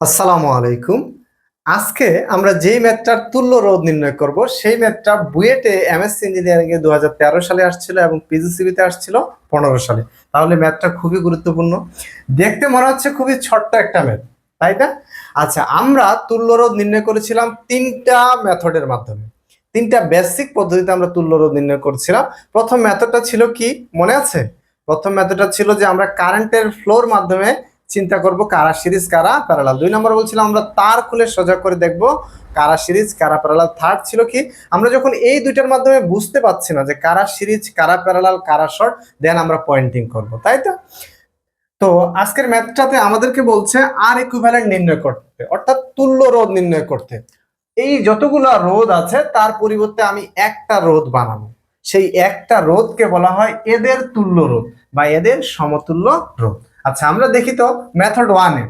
আসসালামু আলাইকুম। আজকে আমরা যেই ম্যাথটার তুল্য রোধ নির্ণয় করব, সেই ম্যাথটা বুয়েটে এমএসসি ইঞ্জিনিয়ারিং এ দু হাজার তেরো সালে আসছিল এবং পিজিসিবিতে আসছিল পনেরো সালে। তাহলে ম্যাথটা খুবই গুরুত্বপূর্ণ। দেখতে মনে হচ্ছে খুবই ছোট্ট একটা ম্যাথ, তাই না? আচ্ছা আমরা তুল্য রোধ নির্ণয় করেছিলাম তিনটা মেথডের মাধ্যমে। তিনটা বেসিক পদ্ধতিতে আমরা তুল্য রোধ নির্ণয় করেছিলাম। প্রথম মেথডটা ছিল কি? মনে আছে? প্রথম মেথডটা ছিল যে আমরা কারেন্টের ফ্লোর মাধ্যমে চিন্তা করব, কারা সিরিজ, কারা প্যারালাল দুই নম্বর বলছিলাম, আমরা তার খুলে সোজা করে দেখব, কারা সিরিজ, কারা প্যারালাল থার্ড ছিল কি, আমরা যখন এই দুইটার মাধ্যমে বুঝতে পারছি না যে কারা সিরিজ, কারা প্যারালাল কারা শর্ট দেন আমরা পয়েন্টিং করব, তাই তো? তো আজকের ম্যাথটাতে আমাদেরকে বলছে আর ইকুইভ্যালেন্ট নির্ণয় করতে, অর্থাৎ তুল্য রোধ নির্ণয় করতে। এই যতগুলো রোধ আছে, তার পরিবর্তে আমি একটা রোধ বানাবো। সেই একটা রোধকে বলা হয় এদের তুল্য রোধ বা এদের সমতুল্য রোধ। আচ্ছা আমরা দেখি তো মেথড ওয়ানে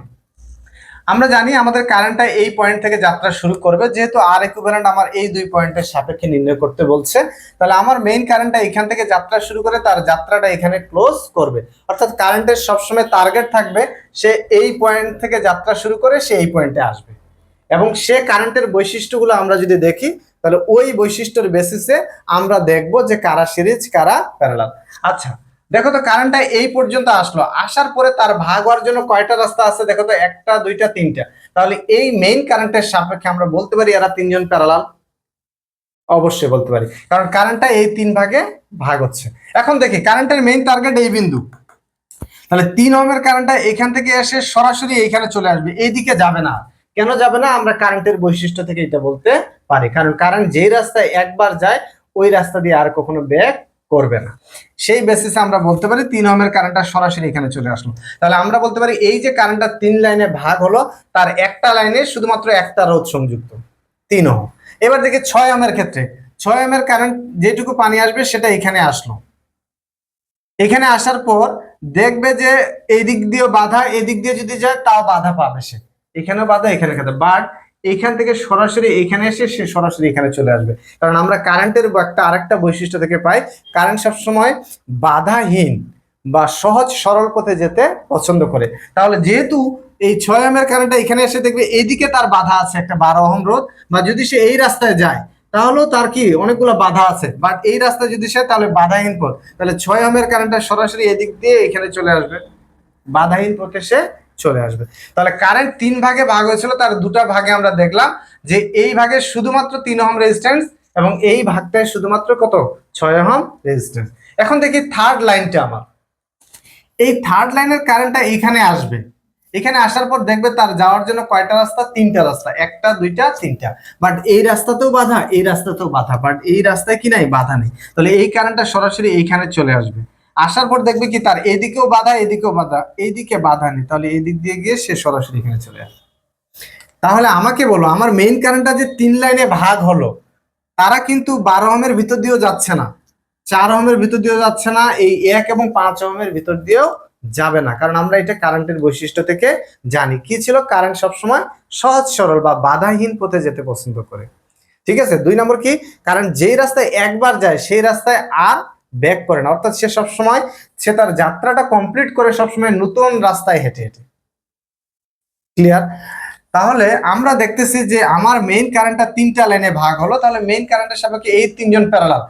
আমরা জানি আমাদের কারেন্টটা এই পয়েন্ট থেকে যাত্রা শুরু করবে, যেহেতু আর ইকুইভ্যালেন্ট আমার এই দুই পয়েন্টের সাপেক্ষে নির্ণয় করতে বলছে। তাহলে আমার মেইন কারেন্টটা এখান থেকে যাত্রা শুরু করে তার যাত্রাটা এখানে ক্লোজ করবে। অর্থাৎ কারেন্টের সবসময় টার্গেট থাকবে, সে এই পয়েন্ট থেকে যাত্রা শুরু করে সে এই পয়েন্টে আসবে। এবং সে কারেন্টের বৈশিষ্ট্যগুলো আমরা যদি দেখি, তাহলে ওই বৈশিষ্ট্যের বেসিসে আমরা দেখব যে কারা সিরিজ, কারা প্যারালাল আচ্ছা দেখো তো কারেন্টটা এই পর্যন্ত আসলো। আসার পরে তার ভাগ হওয়ার জন্য কয়টা রাস্তা আছে? দেখো তো, একটা, দুইটা, তিনটা। তাহলে এই মেইন কারেন্টের সাপেক্ষে আমরা বলতে পারি এরা তিনজন প্যারালাল অবশ্যই বলতে পারি। কারণ কারেন্টটা এই তিন ভাগে ভাগ হচ্ছে। এখন দেখি কারেন্টের মেইন টার্গেট এই বিন্দু। তাহলে তিন ওহমের কারেন্টটা এখান থেকে এসে সরাসরি এইখানে চলে আসবে। এইদিকে যাবে না। কেন যাবে না? আমরা কারেন্টের বৈশিষ্ট্য থেকে এটা বলতে পারি। কারণ কারেন্ট যেই রাস্তায় একবার যায়, ওই রাস্তা দিয়ে আর কখনো ব্যাক করবে না। সেই বেসিসে আমরা বলতে পারি তিন ওহমের কারেন্টটা সরাসরি এখানে চলে আসলো। তাহলে আমরা বলতে পারি এই যে কারেন্টটা তিন লাইনে ভাগ হলো, তার একটা লাইনে শুধুমাত্র একটা রোধ সংযুক্ত, তিন ওহম। এবার দেখি ছয় ওহমের ক্ষেত্রে। ছয় ওহমের কারেন্ট যেটুকু পানি আসবে সেটা এখানে আসলো। এখানে আসার পর দেখবে যে এই দিক দিয়ে বাধা এদিক দিয়ে যদি যায়, তাও বাধা পাবে সে। এখানেও বাধা, এখানে বাট এখান থেকে সরাসরি এখানে এসে সে সরাসরি এখানে চলে আসবে। কারণ আমরা কারেন্টের একটা আরেকটা বৈশিষ্ট্য থেকে পাই, কারেন্ট সবসময় বাধাহীন বা সহজ সরল পথে যেতে পছন্দ করে। তাহলে যেহেতু এই ছয় এমের কারেন্টটা এখানে এসে দেখবে এইদিকে তার বাধা আছে একটা বারো ওহম রোধ, বা যদি সে এই রাস্তায় যায়, তাহলেও তার কি অনেকগুলো বাধা আছে। বাট এই রাস্তায় যদি সে তাহলে বাধাহীন পথ। তাহলে ছয় ওহমের কারেন্টটা সরাসরি এদিক দিয়ে এখানে চলে আসবে। বাধাহীন পথে সে চলে আসবে। তাহলে কারেন্ট তিন ভাগে ভাগ হয়েছিল, তার দুটা ভাগে আমরা দেখলাম যে এই ভাগে শুধুমাত্র তিন ওহম রেজিস্ট্যান্স এবং এই ভাগটায় শুধুমাত্র কত? ছয় ওহম রেজিস্ট্যান্স এখন দেখি থার্ড লাইনটা আমার। এই থার্ড লাইনের কারেন্টটা এখানে আসবে। এখানে আসার পর দেখবে তার যাওয়ার জন্য কয়টা রাস্তা? তিনটা রাস্তা। একটা, দুইটা, তিনটা। বাট এই রাস্তাতেও বাধা, এই রাস্তাতেও বাধা। বাট এই রাস্তায় কি নাই? বাধা নেই। তাহলে এই কারেন্টটা সরাসরি এইখানে চলে আসবে। আসার পর দেখবে কি তার এদিকেও বাধা এদিকেও বাধা। এইদিকে বাধা নেই। তাহলে এই দিক দিয়ে গিয়ে সে সরাসরি এখানে চলে আসে। তাহলে আমাকে বলো, আমার মেইন কারেন্টটা যে তিন লাইনে ভাগ হলো, তারা কিন্তু বারো ওহমের ভিতর দিয়েও যাচ্ছে না। চার ওহমের ভিতর দিয়েও যাচ্ছে না, এই এক এবং পাঁচ ওহমের ভিতর দিয়েও যাবে না। কারণ আমরা এটা কারেন্টের বৈশিষ্ট্য থেকে জানি। কি ছিল? কারেন্ট সবসময় সহজ, সরল বা বাধাহীন পথে যেতে পছন্দ করে। ঠিক আছে? দুই নম্বর কি? কারণ যেই রাস্তায় একবার যায়, সেই রাস্তায় আর ব্যাক করে না অর্থাৎ সে সবসময়, সে তার যাত্রাটা কমপ্লিট করে সবসময় নতুন রাস্তায় হেঁটে হেঁটে। ক্লিয়ার তাহলে আমরা দেখতেছি যে আমার মেইন কারেন্টটা তিনটা লাইনে ভাগ হলো। তাহলে মেইন কারেন্টের সাপেক্ষে এই তিনজন প্যারালাল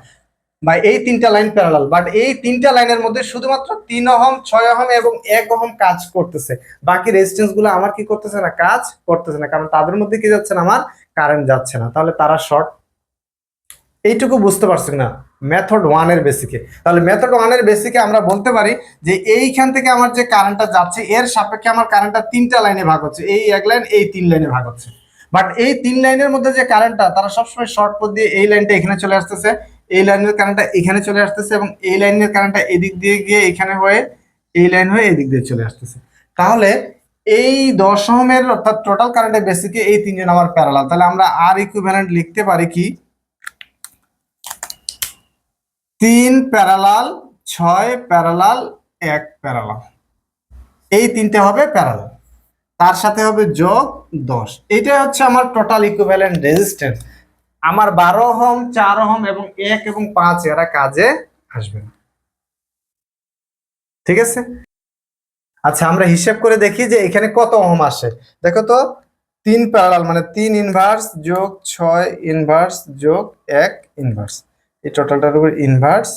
বা এই তিনটা লাইন প্যারালাল বাট এই তিনটা লাইনের মধ্যে শুধুমাত্র তিন অহম, ছয় অহম এবং এক অহম কাজ করতেছে। বাকি রেজিস্ট্যান্সগুলো আমার কি করতেছে না? কাজ করতেছে না। কারণ তাদের মধ্যে কি যাচ্ছে না? আমার কারেন্ট যাচ্ছে না। তাহলে তারা শর্ট এইটুকু বুঝতে পারছি না? মেথড ওয়ানের বেসিকে তাহলে মেথড ওয়ানের বেসিকে আমরা বলতে পারি যে এইখান থেকে আমার যে কারেন্টটা যাচ্ছে, এর সাপেক্ষে আমার কারেন্টটা তিনটা লাইনে ভাগ হচ্ছে। এই এক লাইন এই তিন লাইনে ভাগ হচ্ছে। বাট এই তিন লাইনের মধ্যে যে কারেন্টটা তারা সবসময় শর্ট পথ দিয়ে এই লাইনটা এখানে চলে আসতেছে, এই লাইনের কারেন্টটা এখানে চলে আসতেছে এবং এই লাইনের কারেন্টটা এদিক দিয়ে গিয়ে এখানে হয়ে, এই লাইন হয়ে এদিক দিয়ে চলে আসতেছে। তাহলে এই দশ ওহমের অর্থাৎ টোটাল কারেন্টের বেসিকে এই তিনজন আমার প্যারালাল তাহলে আমরা আর ইকুইভ্যালেন্ট লিখতে পারি কি? তিন প্যারালাল ছয় প্যারালাল এক প্যারালাল এই তিনটে হবে প্যারালাল তার সাথে হবে যোগ দশ। এইটাই হচ্ছে আমার টোটাল ইকুইভ্যালেন্ট রেজিস্ট্যান্স আমার বারো ওহম, চার ওহম এবং এক এবং পাঁচ এরা কাজে আসবে। ঠিক আছে? আচ্ছা আমরা হিসেব করে দেখি যে এখানে কত ওহম আসে। দেখো তো, তিন প্যারালাল মানে তিন ইনভার্স যোগ ছয় ইনভার্স যোগ এক ইনভার্স এই টোটালটার উপর ইনভার্স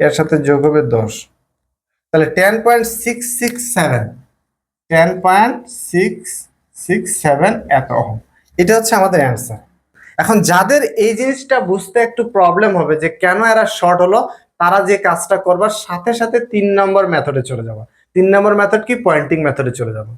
এর সাথে যোগ হবে দশ। তাহলে ten point six six seven ten point six six seven এত ওহম। এটা হচ্ছে আমাদের অ্যান্সার এখন যাদের এই জিনিসটা বুঝতে একটু প্রবলেম হবে যে কেন এরা শর্ট হলো, তারা যে কাজটা করবার সাথে সাথে তিন নম্বর মেথডে চলে যাব। তিন নম্বর মেথড কি? পয়েন্টিং মেথডে চলে যাব।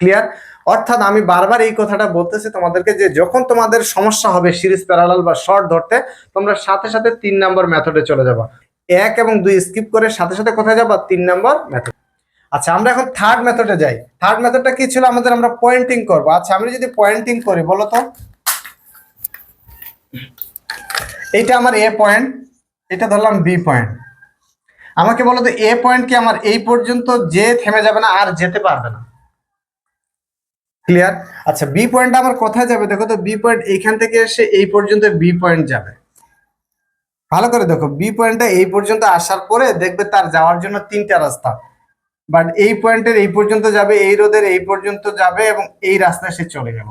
ক্লিয়ার অর্থাৎ আমি বারবার এই কথাটা বলতেছি তোমাদেরকে যে যখন তোমাদের সমস্যা হবে সিরিজ প্যারালাল বা শর্ট ধরতে, তোমরা সাথে সাথে তিন নম্বর মেথডে চলে যাবা। এক এবং দুই স্কিপ করে সাথে সাথে কোথায় যাবা? তিন নম্বর মেথড আচ্ছা আমরা এখন থার্ড মেথডে যাই। থার্ড মেথডটা কি ছিল? আমাদের আমরা পয়েন্টিং করব। আচ্ছা আমি যদি পয়েন্টিং করি, বলো তো। এইটা আমার এ পয়েন্ট এটা ধরলাম বি পয়েন্ট আমাকে বলো তো এ পয়েন্ট কি আমার এই পর্যন্ত যে থেমে যাবে না আর যেতে পারবে না? ক্লিয়ার আচ্ছা বি পয়েন্ট আমার কোথায় যাবে? দেখো তো বি পয়েন্ট এইখান থেকে এসে এই পর্যন্ত বি পয়েন্ট যাবে। ভালো করে দেখো বি পয়েন্টটা এই পর্যন্ত আসার পরে দেখবে তার যাওয়ার জন্য তিনটা রাস্তা। বাট এই পয়েন্টের এই পর্যন্ত যাবে, এই রোদের এই পর্যন্ত যাবে এবং এই রাস্তায় সে চলে গেল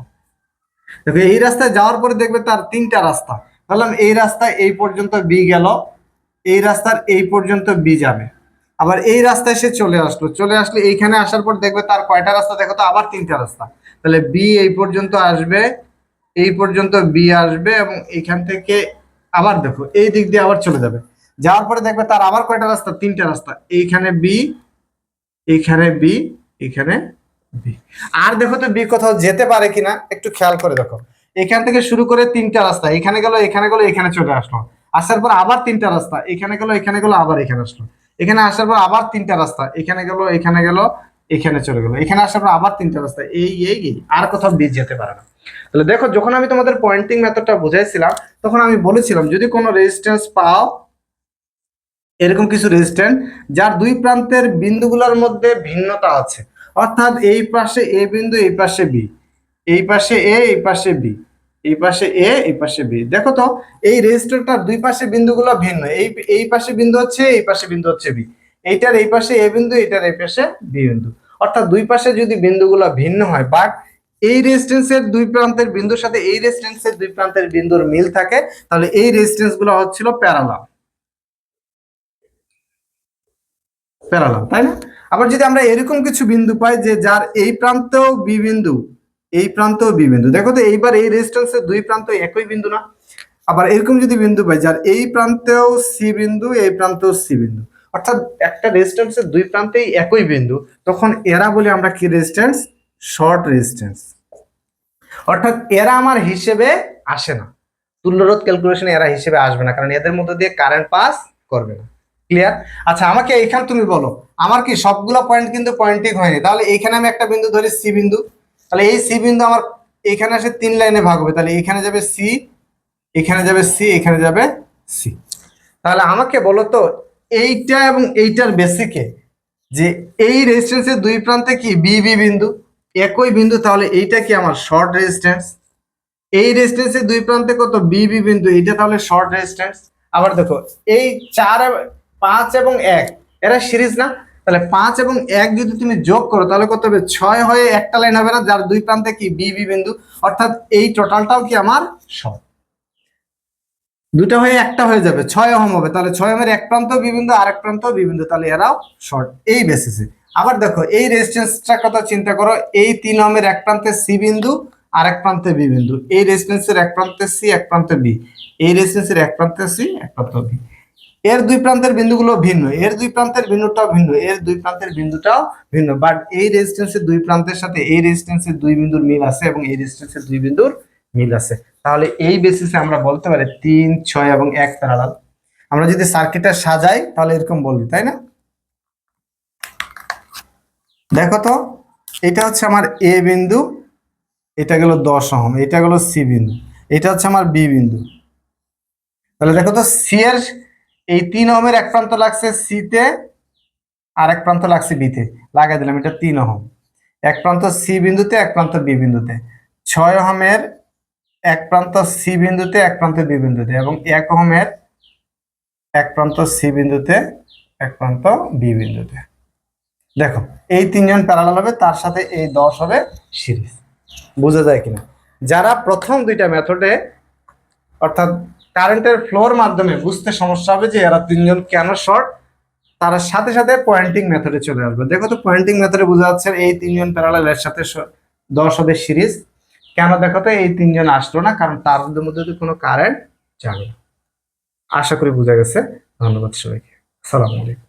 দেখো, এই রাস্তায় যাওয়ার পরে দেখবে তার তিনটা রাস্তা। বললাম এই রাস্তায় এই পর্যন্ত বি গেল, এই রাস্তার এই পর্যন্ত বি যাবে। আবার এই রাস্তায় সে চলে আসলো, চলে আসলে এইখানে আসার পর দেখবে তার কয়টা রাস্তা? দেখো তো, আবার তিনটা রাস্তা। তাহলে বি এই পর্যন্ত আসবে, এই পর্যন্ত বি আসবে এবং এইখান থেকে আবার দেখো, এই দিক দিয়ে আবার চলে যাবে। যাওয়ার পরে দেখবে তার আবার কয়টা রাস্তা? তিনটা রাস্তা। এইখানে বি এইখানে বি এখানে বি আর দেখো তো বি কোথাও যেতে পারে কিনা, একটু খেয়াল করে দেখো। এখান থেকে শুরু করে তিনটা রাস্তা, এখানে গেল এখানে গেল, এখানে চলে আসলো। আসার পর আবার তিনটা রাস্তা, এখানে গেল এখানে গেল, আবার এখানে আসলো। এখানে আসার পর আবার তিনটা রাস্তা, এখানে গেল এখানে গেল এখানে চলে গেল। এখানে আসার পর আবার তিনটা রাস্তা। এই এই এই। আর কোথাও বীজ যেতে পারে না। তাহলে দেখো, যখন আমি তোমাদের পয়েন্টিং মেথডটা বুঝাইছিলাম, তখন আমি বলেছিলাম, যদি কোনো রেজিস্ট্যান্স পাও, এরকম কিছু রেজিস্ট্যান্স যার দুই প্রান্তের বিন্দুগুলোর মধ্যে ভিন্নতা আছে। অর্থাৎ এই পাশে এ বিন্দু, এই পাশে বি। এই পাশে এ, এই পাশে বি। এই পাশে এ, এই পাশে বি। দেখো তো, এই রেজিস্টারটার দুই পাশে বিন্দুগুলো ভিন্ন। এই এই পাশে বিন্দু হচ্ছে এই পাশে বিন্দু হচ্ছে বি। এইটার এই পাশে এ বিন্দু এটার এই পাশে বি বিন্দু। অর্থাৎ দুই পাশে যদি বিন্দুগুলো ভিন্ন হয় বাট এই রেজিস্ট্যান্সের দুই প্রান্তের বিন্দুর সাথে এই রেজিস্ট্যান্সের দুই প্রান্তের বিন্দুর মিল থাকে, তাহলে এই রেজিস্ট্যান্সগুলো হচ্ছিল প্যারালাল প্যারালাল তাই না? আবার যদি আমরা এরকম কিছু বিন্দু পাই যে যার এই প্রান্তেও বি বিন্দু, এই প্রান্তেও বি বিন্দু। দেখো তো, এইবার এই রেজিস্ট্যান্সের দুই প্রান্ত একই বিন্দু না। আবার এরকম যদি বিন্দু পাই যার এই প্রান্তেও সি বিন্দু, এই প্রান্তেও সি বিন্দু। অর্থাৎ একটা রেজিস্ট্যান্সের দুই প্রান্তেই একই বিন্দু, তখন এরা বলি আমরা কি রেজিস্ট্যান্স শর্ট রেজিস্ট্যান্স অর্থাৎ এরা আমার হিসেবে আসে না। তুল্যরোধ ক্যালকুলেশনে এরা হিসেবে আসবে না, কারণ এদের মধ্যে দিয়ে কারেন্ট পাস করবে না। ক্লিয়ার আচ্ছা আমাকে এইখান তুমি বলো, আমার কি সবগুলো পয়েন্ট কিন্তু পয়েন্টিং হয়নি? তাহলে এইখানে আমি একটা বিন্দু ধরি সি বিন্দু। তাহলে এই সি বিন্দু আমার এখানে এসে তিন লাইনে ভাগ হবে, তাহলে এখানে যাবে সি এখানে যাবে সি এখানে যাবে সি তাহলে আমাকে বলো তো এইটা এবং এইটার বেসিকে যে এই রেজিস্ট্যান্সের দুই প্রান্তে কি বি বি বিন্দু? একই বিন্দু, তাহলে এইটা কি আমার শর্ট রেজিস্ট্যান্স এই রেজিস্ট্যান্সের দুই প্রান্তে কত বি বি বিন্দু? এইটা তাহলে শর্ট রেজিস্ট্যান্স আবার দেখো, এই চার পাঁচ এবং এক, এরা সিরিজ না? তাহলে পাঁচ এবং এক যদি তুমি যোগ করো, তাহলে কত হবে? ছয় হয়ে একটা লাইন হবে না, যার দুই প্রান্তে কি বি বি বিন্দু? অর্থাৎ এই টোটালটাও কি আমার শর্ট দুটা হয়ে একটা হয়ে যাবে, ছয় ওহম হবে। তাহলে ছয় ওহমের এক প্রান্ত বিবিন্দু আর এক প্রান্ত বিবিন্দু, তাহলে এরাও শর্ট এই বেসিসে আবার দেখো, এই রেজিস্ট্যান্সটার কথা চিন্তা করো, এই তিন ওহমের এক প্রান্তে সি বিন্দু আর এক প্রান্তে বি বিন্দু। এই রেজিস্ট্যান্সের এক প্রান্তে সি এক প্রান্তে বি এই রেজিস্ট্যান্সের এক প্রান্তে সি এক প্রান্ত বি এর দুই প্রান্তের বিন্দুগুলো ভিন্ন, এর দুই প্রান্তের বিন্দুটাও ভিন্ন, এর দুই প্রান্তের বিন্দুটাও ভিন্ন। বাট এই রেজিস্ট্যান্সের দুই প্রান্তের সাথে এই রেজিস্ট্যান্সের দুই বিন্দুর মিল আছে এবং এই রেজিস্ট্যান্সের দুই বিন্দুর মিল আছে। তাহলে এই বেসিসে আমরা বলতে পারি তিন, ছয় এবং এক প্যারালাল আমরা যদি সার্কিটটা সাজাই, তাহলে এরকম বলবি, তাই না? দেখো তো, এটা হচ্ছে আমার এ বিন্দু, এটা গেল দশ ওহম, এটা গেল সি বিন্দু, এটা হচ্ছে আমার বি বিন্দু। তাহলে দেখো তো সি এর এই তিন ওহমের এক প্রান্ত লাগছে সিতে আর এক প্রান্ত লাগছে বিতে লাগাই দিলাম, এটা তিন ওহম। এক প্রান্ত সি বিন্দুতে, এক প্রান্ত বি বিন্দুতে। ছয় ওহমের এক প্রান্ত সি বিন্দুতে, এক প্রান্ত বি বিন্দুতে এবং এক ওহমের এক প্রান্ত সি বিন্দুতে, এক প্রান্ত বি বিন্দুতে। দেখো, এই তিনজন প্যারালাল হবে, তার সাথে এই দশ হবে সিরিজ। বোঝা যায় কিনা? যারা প্রথম দুইটা মেথডে অর্থাৎ কারেন্টের ফ্লোর মাধ্যমে বুঝতে সমস্যা হবে যে এরা তিনজন কেন শর্ট তারা সাথে সাথে পয়েন্টিং মেথডে চলে আসবে। দেখো তো পয়েন্টিং মেথডে বোঝা যাচ্ছে এই তিনজন প্যারালাল সাথে দশ হবে সিরিজ। কেন দেখো তো এই তিনজন আসলো না? কারণ তার মধ্যে তো কোনো কারেন্ট যাবে। আশা করি বোঝা গেছে। ধন্যবাদ সবাইকে। আসসালামু আলাইকুম।